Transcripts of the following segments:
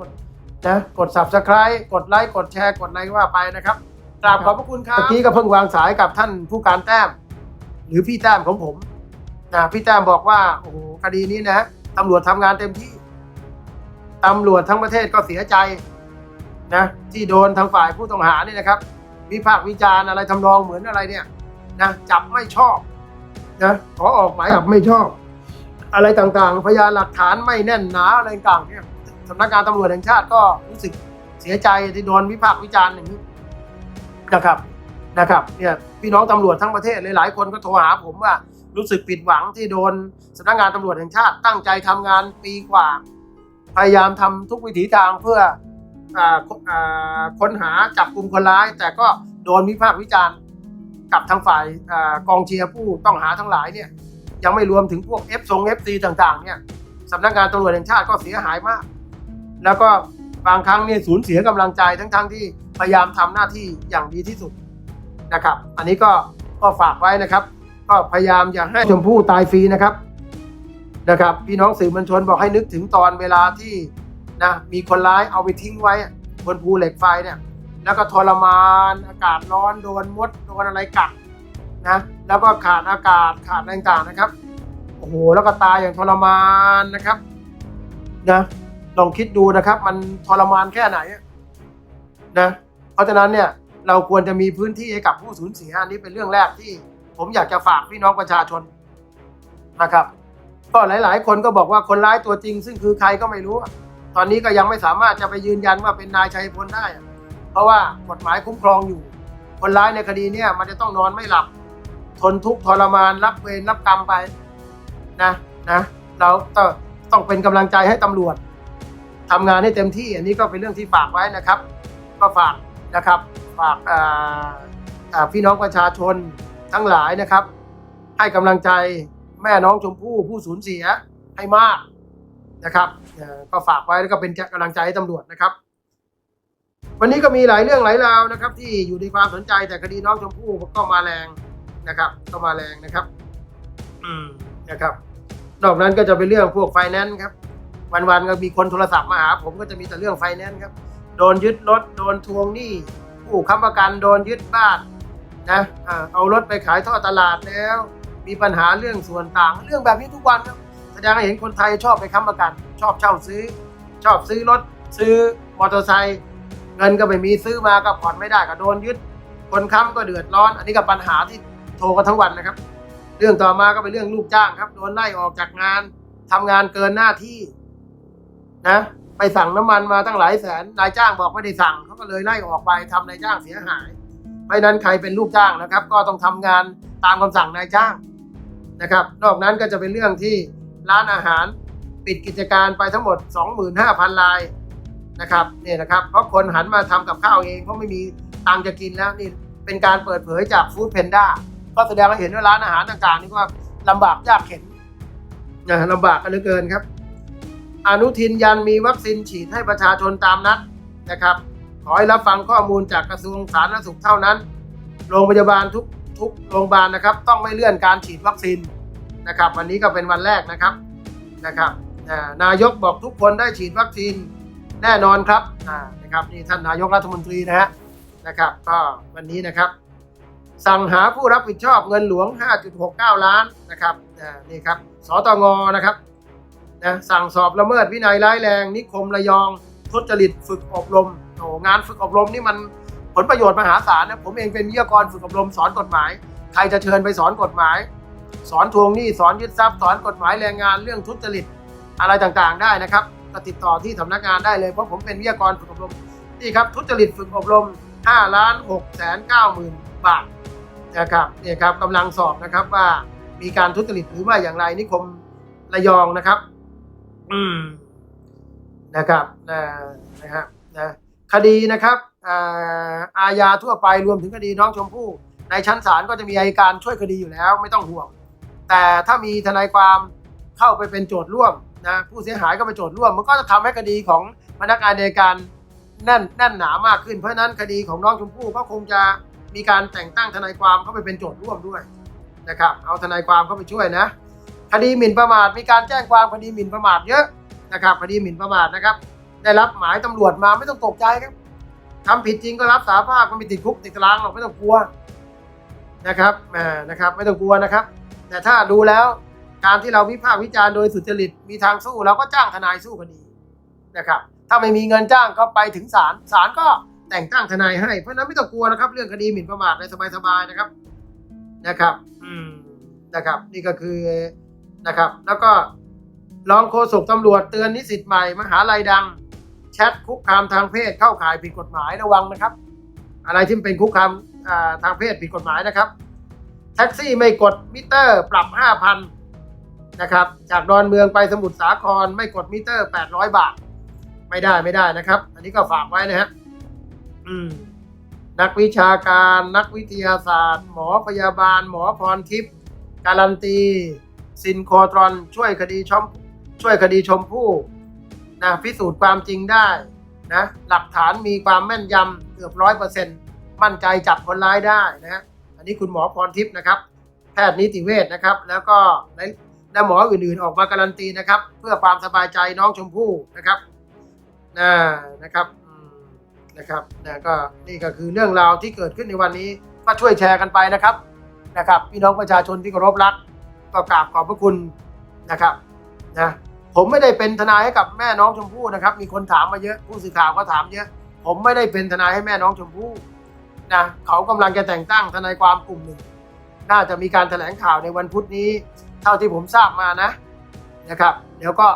กดนะกด subscribe กดไลค์กดแชร์กดอะไรก็ว่าไปนะครับกราบขอบพระคุณครับเมื่อกี้ก็เพิ่งวางสายกับท่านผู้การแต้ม หรือพี่แต้มของผมนะพี่แต้มบอกว่าโอ้โหคดีนี้นะตำรวจทำงานเต็มที่ตำรวจทั้งประเทศก็เสียใจนะที่โดนทางฝ่ายผู้ต้องหานี่นะครับ วิพากษ์วิจารณ์อะไรทำนองเหมือนอะไรเนี่ยนะจับไม่ชอบนะขอออกหมายจับไม่ชอบ อะไรต่างๆ พยานหลักฐานไม่แน่นหนาอะไรต่างๆเนี่ย สำนักงานตำรวจแห่งชาติก็รู้สึกเสียใจที่โดนวิพากษ์วิจารณ์อย่างนี้นะครับนะครับเนี่ยพี่น้องตำรวจทั้งประเทศหลายๆคนก็โทรหาผมว่ารู้สึกผิดหวังที่โดนสำนักงานตำรวจแห่งชาติตั้งใจทำงานปีกว่า พยายามทำทุกวิถีทางเพื่ออค้นหาจับกลุ่มคนร้าย แต่ก็โดนวิพากษ์วิจารณ์กับทางฝ่ายอกองเชียร์ผู้ต้องหาทั้งหลายเนี่ยยังไม่รวมถึงพวก F ทรง FC ต่างๆเนี่ยสำนักงานตำรวจแห่งชาติก็เสียหายมาก แล้วก็บางครั้งเนี่ยสูญเสียกำลังใจทั้งๆที่พยายามทำหน้าที่อย่างดีที่สุดนะครับ อันนี้ก็ก็ฝากไว้นะครับ ก็พยายามอย่าให้ชมพู่ตายฟรีนะครับนะครับ พี่น้องสื่อมวลชนบอกให้นึกถึงตอนเวลาที่นะมีคนร้ายเอาไปทิ้งไว้บนภูเหล็กไฟเนี่ย แล้วก็ทรมานอากาศร้อนโดนมดโดนอะไรกัดนะแล้วก็ขาดอากาศขาดอะไรต่างๆนะครับโอ้โหแล้วก็ตายอย่างทรมานนะครับนะ ลองคิดดูนะครับ มันทรมานแค่ไหนนะเพราะฉะนั้นเนี่ยเราควรจะมีพื้นที่ให้กับผู้สูญเสียอันนี้เป็นเรื่องแรกที่ ผมอยากจะฝากพี่น้องประชาชนนะครับ ก็หลาย ๆ คนก็บอกว่าคนร้ายตัวจริง ซึ่งคือใครก็ไม่รู้ ตอนนี้ก็ยังไม่สามารถจะไปยืนยันว่าเป็นนายชัยพลได้ เพราะว่ากฎหมายคุ้มครองอยู่ คนร้ายในคดีเนี่ยมันจะต้องนอนไม่หลับ ทนทุกข์ทรมานรับเวรรับกรรมไปนะนะ เราต้องต้องเป็นกำลังใจให้ตำรวจ ทำงานให้เต็มที่ อันนี้ก็เป็นเรื่องที่ฝากไว้นะครับ ก็ฝากนะครับฝากพี่น้องประชาชนทั้งหลายนะครับ ให้กำลังใจแม่น้องชมพู่ผู้สูญเสียให้มากนะครับก็ฝากไว้แล้วก็เป็นกำลังใจให้ตำรวจนะครับ วันนี้ก็มีหลายเรื่องหลายราวนะครับ ที่อยู่ในความสนใจแต่คดีน้องชมพู่ก็มาแรงนะครับก็มาแรงนะครับ อืมนะครับ นอกนั้นก็จะเป็นเรื่องพวกไฟแนนซ์ครับ วันๆก็มีคนโทรศัพท์มาหาผมก็จะมีแต่เรื่องไฟแนนซ์ครับ โดนยึดรถ โดนทวงหนี้ผู้ค้ำประกันโดนยึดบ้านนะเอารถไปขายท่อตลาดแล้ว มีปัญหาเรื่องส่วนต่าง เรื่องแบบนี้ทุกวันครับแสดงให้เห็นคนไทยชอบไปค้ำประกัน ชอบเช่าซื้อ ชอบซื้อรถ ซื้อมอเตอร์ไซค์เงินก็ไม่มีซื้อมาก็ผ่อนไม่ได้ก็โดนยึด คนค้ำก็เดือดร้อน อันนี้ก็ปัญหาที่โทรกันทั้งวันนะครับ เรื่องต่อมาก็เป็นเรื่องลูกจ้างครับ โดนไล่ออกจากงานทำงานเกินหน้าที่ นะไปสั่งน้ำมันมาตั้งหลายแสนนายจ้างบอกไม่ได้สั่งเขาก็เลยไล่ออกไปทำนายจ้างเสียหาย เพราะนั้นใครเป็นลูกจ้างนะครับ ก็ต้องทำงานตามคำสั่งนายจ้างนะครับ นอกนั้นก็จะเป็นเรื่องที่ร้านอาหารปิดกิจการไปทั้งหมด 25,000รายนะครับเนี่ยนะครับเพราะคนหันมาทำกับข้าวเองเพราะไม่มีตังจะกินแล้วนี่เป็นการเปิดเผยจากฟู้ดเพนด้าก็แสดงให้เห็นว่าร้านอาหารต่างๆนี่ว่าลำบากยากเข็นนะลำบากกันเหลือเกินครับ อนุทินยันมีวัคซีนฉีดให้ประชาชนตามนัดนะครับ ขอให้รับฟังข้อมูลจากกระทรวงสาธารณสุขเท่านั้น โรงพยาบาลทุกทุกโรงพยาบาลนะครับ ต้องไม่เลื่อนการฉีดวัคซีนนะครับ วันนี้ก็เป็นวันแรกนะครับนะครับนายกบอกทุกคนได้ฉีดวัคซีนแน่นอนครับนะครับนี่ท่านนายกรัฐมนตรีนะฮะนะครับก็วันนี้นะครับ สั่งหาผู้รับผิดชอบเงินหลวง 5.69 ล้านนะครับนี่ครับสตงนะครับ นะสั่งสอบละเมิดวินัยร้ายแรง นิคมระยองทุจริตฝึกอบรมโอ้งานฝึกอบรมนี่มันผลประโยชน์มหาศาลนะผมเองเป็นวิทยากรฝึกอบรมสอนกฎหมาย ใครจะเชิญไปสอนกฎหมาย สอนทวงหนี้สอนยึดทรัพย์สอนกฎหมายแรงงานเรื่องทุจริตอะไรต่างๆได้นะครับก็ติดต่อที่สำนักงานได้เลยเพราะผมเป็นวิทยากรฝึกอบรมนี่ครับทุจริตฝึกอบรม5ล้าน6แสน9หมื่นบาทนะครับเนี่ยครับกำลังสอบนะครับว่ามีการทุจริตหรือไม่อย่างไรนิคมระยองนะครับ นะครับนะนะฮะนะคดีนะครับอาญาทั่วไปรวมถึงคดีน้องชมพู่ ในชั้นศาลก็จะมีอัยการช่วยคดีอยู่แล้ว ไม่ต้องห่วง แต่ถ้ามีทนายความเข้าไปเป็นโจทย์ร่วมนะผู้เสียหายก็เป็นโจทย์ร่วม มันก็จะทำให้คดีของพนักงานในการแน่นแน่นหนามากขึ้นเพราะฉะนั้นคดีของน้องชมพู่ก็คงจะมีการแต่งตั้งทนายความเข้าไปเป็นโจทย์ร่วมด้วยนะครับ เอาทนายความเข้าไปช่วยนะ คดีหมิ่นประมาทมีการแจ้งความคดีหมิ่นประมาทเยอะนะครับคดีหมิ่นประมาทนะครับ ได้รับหมายตำรวจมาไม่ต้องตกใจครับทำผิดจริงก็รับสาภาพก็ไม่ติดคุกติดตารางหรอกไม่ต้องกลัวนะครับแหมนะครับไม่ต้องกลัวนะครับ แต่ถ้าดูแล้วการที่เราวิพากษ์วิจารณ์โดยสุจริตมีทางสู้เราก็จ้างทนายสู้คดีนะครับ ถ้าไม่มีเงินจ้างก็ไปถึงศาลศาลก็แต่งตั้งทนายให้เพราะฉะนั้นไม่ต้องกลัวนะครับ เรื่องคดีหมิ่นประมาทในสบายๆนะครับนะครับ อืมนะครับ นี่ก็คือ นะครับ แล้วก็รองโฆษกตำรวจเตือนนิสิตใหม่มหาลัยดัง แชทคุกคามทางเพศเข้าข่ายผิดกฎหมายระวังนะครับ อะไรที่เป็นคุกคามทางเพศผิดกฎหมายนะครับ แท็กซี่ไม่กดมิเตอร์ปรับ 5,000นะครับ จากดอนเมืองไปสมุทรสาครไม่กดมิเตอร์ 800 บาท ไม่ได้ไม่ได้นะครับ อันนี้ก็ฝากไว้นะฮะอืมนักวิชาการ นักวิทยาศาสตร์ หมอพยาบาล หมอพรทิพย์การันตี ซินโคตรอนช่วยคดีชมช่วยคดีชมพู่นะพิสูจน์ความจริงได้นะหลักฐานมีความแม่นยำเกือบร้อยเปอร์เซ็นต์มั่นใจจับคนร้ายได้นะฮะอันนี้คุณหมอพรทิพย์นะครับ แพทย์นิติเวชนะครับ แล้วก็และหมออื่นๆออกมาการันตีนะครับ เพื่อความสบายใจน้องชมพู่นะครับนะนะครับนะครับนะก็นี่ก็คือเรื่องราวที่เกิดขึ้นในวันนี้ก็ช่วยแชร์กันไปนะครับนะครับ พี่น้องประชาชนที่เคารพรัก ก็กราบขอบพระคุณนะครับนะผมไม่ได้เป็นทนายให้กับแม่น้องชมพู่นะครับ มีคนถามมาเยอะผู้สื่อข่าวก็ถามเยอะ ผมไม่ได้เป็นทนายให้แม่น้องชมพู่นะเขากำลังจะแต่งตั้งทนายความกลุ่มหนึ่ง น่าจะมีการแถลงข่าวในวันพุธนี้ เท่าที่ผมทราบมานะนะครับ เดี๋ยวก็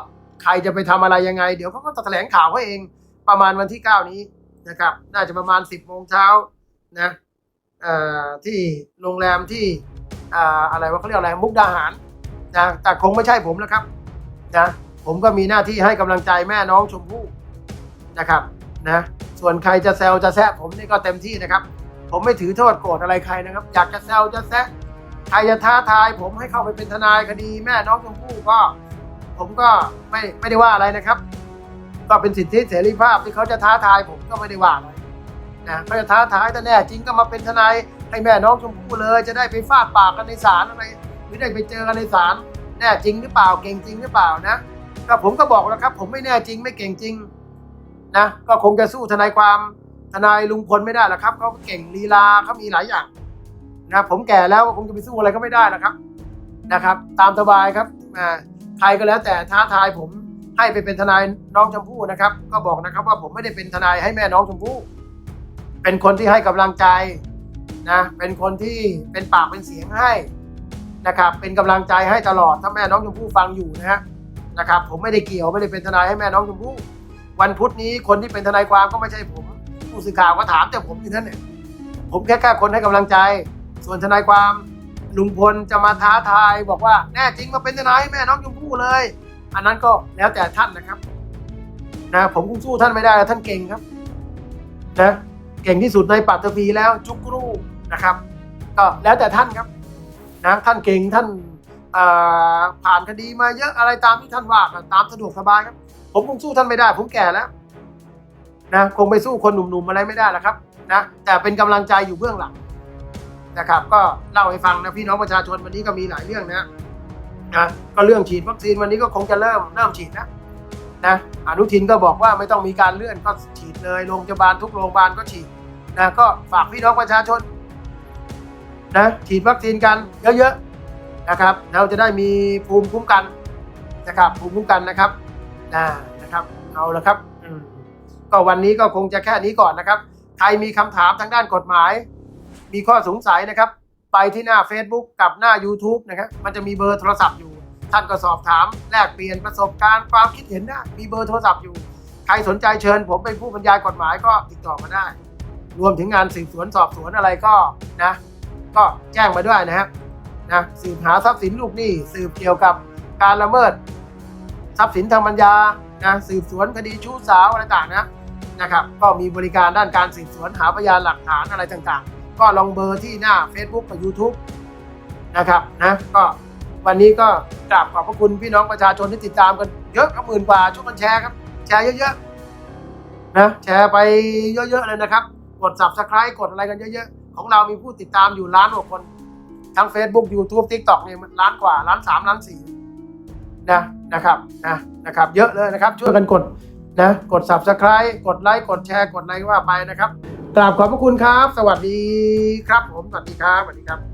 ใครจะไปทำอะไรยังไง เดี๋ยวเขาก็จะแถลงข่าวเขาเองประมาณวันที่ 9 นี้นะครับ น่าจะประมาณ 10โมงเช้านะอ่อที่โรงแรมที่ อะไรว่าเขาเรียกอะไรมุกดาหารนะแต่คงไม่ใช่ผมนะครับนะผมก็มีหน้าที่ให้กำลังใจแม่น้องชมพู่นะครับนะส่วนใครจะแซวจะแซะผมนี่ก็เต็มที่นะครับ ผมไม่ถือโทษโกรธอะไรใครนะครับ อยากจะแซวจะแซะใครจะท้าทาย ผมให้เข้าไปเป็นทนายคดีแม่น้องชมพู่ก็ ผมก็ไม่ไม่ได้ว่าอะไรนะครับ ก็เป็นสิทธิเสรีภาพที่เขาจะท้าทายผมก็ไม่ได้ว่าอะไรนะเขาจะท้าทายแต่แน่จริงก็มาเป็นทนาย ให้แม่น้องชมพู่เลย จะได้ไปฟาดปากกันในศาลอะไรหรือได้ไปเจอกันในศาลแน่จริงหรือเปล่าเก่งจริงหรือเปล่านะก็ผมก็บอกแล้วครับ ผมไม่แน่จริงไม่เก่งจริงนะก็คงจะสู้ทนายความทนายลุงพลไม่ได้หรอกครับเขาเก่งลีลาเขามีหลายอย่างนะผมแก่แล้วก็คงจะไปสู้อะไรก็ไม่ได้หรอกครับนะครับ ตามสบายครับอ่าใครก็แล้วแต่ท้าทายผมให้ไปเป็นทนายน้องชมพู่นะครับ ก็บอกนะครับว่าผมไม่ได้เป็นทนายให้แม่น้องชมพู่เป็นคนที่ให้กำลังใจ นะเป็นคนที่เป็นปากเป็นเสียงให้นะครับเป็นกำลังใจให้ตลอดถ้าแม่น้องชมพู่ฟังอยู่นะฮะนะครับผมไม่ได้เกี่ยวไม่ได้เป็นทนายให้แม่น้องชมพู่วันพุธนี้คนที่เป็นทนายความก็ไม่ใช่ผมผู้สื่อข่าวก็ถามแต่ผมอยู่นั่นเนี่ยผมแค่แค่คนให้กำลังใจ ส่วนทนายความลุงพลจะมาท้าทายบอกว่าแน่จริงมาเป็นทนายให้แม่น้องชมพู่เลย อันนั้นก็แล้วแต่ท่านนะครับนะผมคงสู้ท่านไม่ได้ท่านเก่งครับนะเก่งที่สุดในปัตตภีแล้วจุกรู นะครับ ก็แล้วแต่ท่านครับนะท่านเก่งท่านผ่านคดีมาเยอะอะไรตามที่ท่านว่าตามสะดวกสบายครับ ผมคงสู้ท่านไม่ได้ ผมแก่แล้วนะคงไปสู้คนหนุ่มๆอะไรไม่ได้แล้วครับนะแต่เป็นกำลังใจอยู่เบื้องหลังนะครับ ก็เล่าให้ฟังนะพี่น้องประชาชนวันนี้ก็มีหลายเรื่องนะนะก็เรื่องฉีดวัคซีนวันนี้ก็คงจะเริ่มเริ่มฉีดนะนะอนุทินก็บอกว่าไม่ต้องมีการเลื่อนก็ฉีดเลยโรงพยาบาลทุกโรงพยาบาลก็ฉีดนะก็ฝากพี่น้องประชาชน นะฉีดวัคซีนกันเยอะๆนะครับเราจะได้มีภูมิคุ้มกันนะครับภูมิคุ้มกันนะครับนะนะครับเอาละครับก็วันนี้ก็คงจะแค่นี้ก่อนนะครับใครมีคำถามทางด้านกฎหมาย มีข้อสงสัยนะครับ ไปที่หน้า Facebook กับหน้า YouTube นะครับมันจะมีเบอร์โทรศัพท์อยู่ ท่านก็สอบถาม แลกเปลี่ยนประสบการณ์ความคิดเห็นได้มีเบอร์โทรศัพท์อยู่ ใครสนใจเชิญ ผมเป็นผู้บรรยายกฎหมายก็ติดต่อมาได้ รวมถึงงานสืบสวนสอบสวนอะไรก็นะ ก็แจ้งมาด้วยนะฮะนะสืบหาทรัพย์สินลูกหนี้สืบเกี่ยวกับการละเมิด ทรัพย์สินทางปัญญานะสืบสวนคดีชู้สาวอะไรต่างนะนะครับ ก็มีบริการด้านการสืบสวนหาพยานหลักฐานอะไรต่างๆ ก็ลองเบอร์ที่หน้า Facebook กับ YouTube นะครับนะก็วันนี้ก็กราบขอบพระคุณพี่น้องประชาชนที่ติดตามกันเยอะครับหมื่นกว่าช่วยกันแชร์ครับ แชร์เยอะๆนะแชร์ไปเยอะๆเลยนะครับ กด subscribe กดอะไรกันเยอะๆ ของเรามีผู้ติดตามอยู่ล้านกว่าคนทั้ง Facebook YouTube TikTok เนี่ยมันล้านกว่าล้านสามล้านสี่นะนะครับนะนะครับ เยอะเลยนะครับ ช่วยกันกดนะกด subscribe กดไลค์กดแชร์กดอะไรก็ว่าไปนะครับกราบขอบพระคุณครับ สวัสดีครับผมสวัสดีครับสวัสดีครับ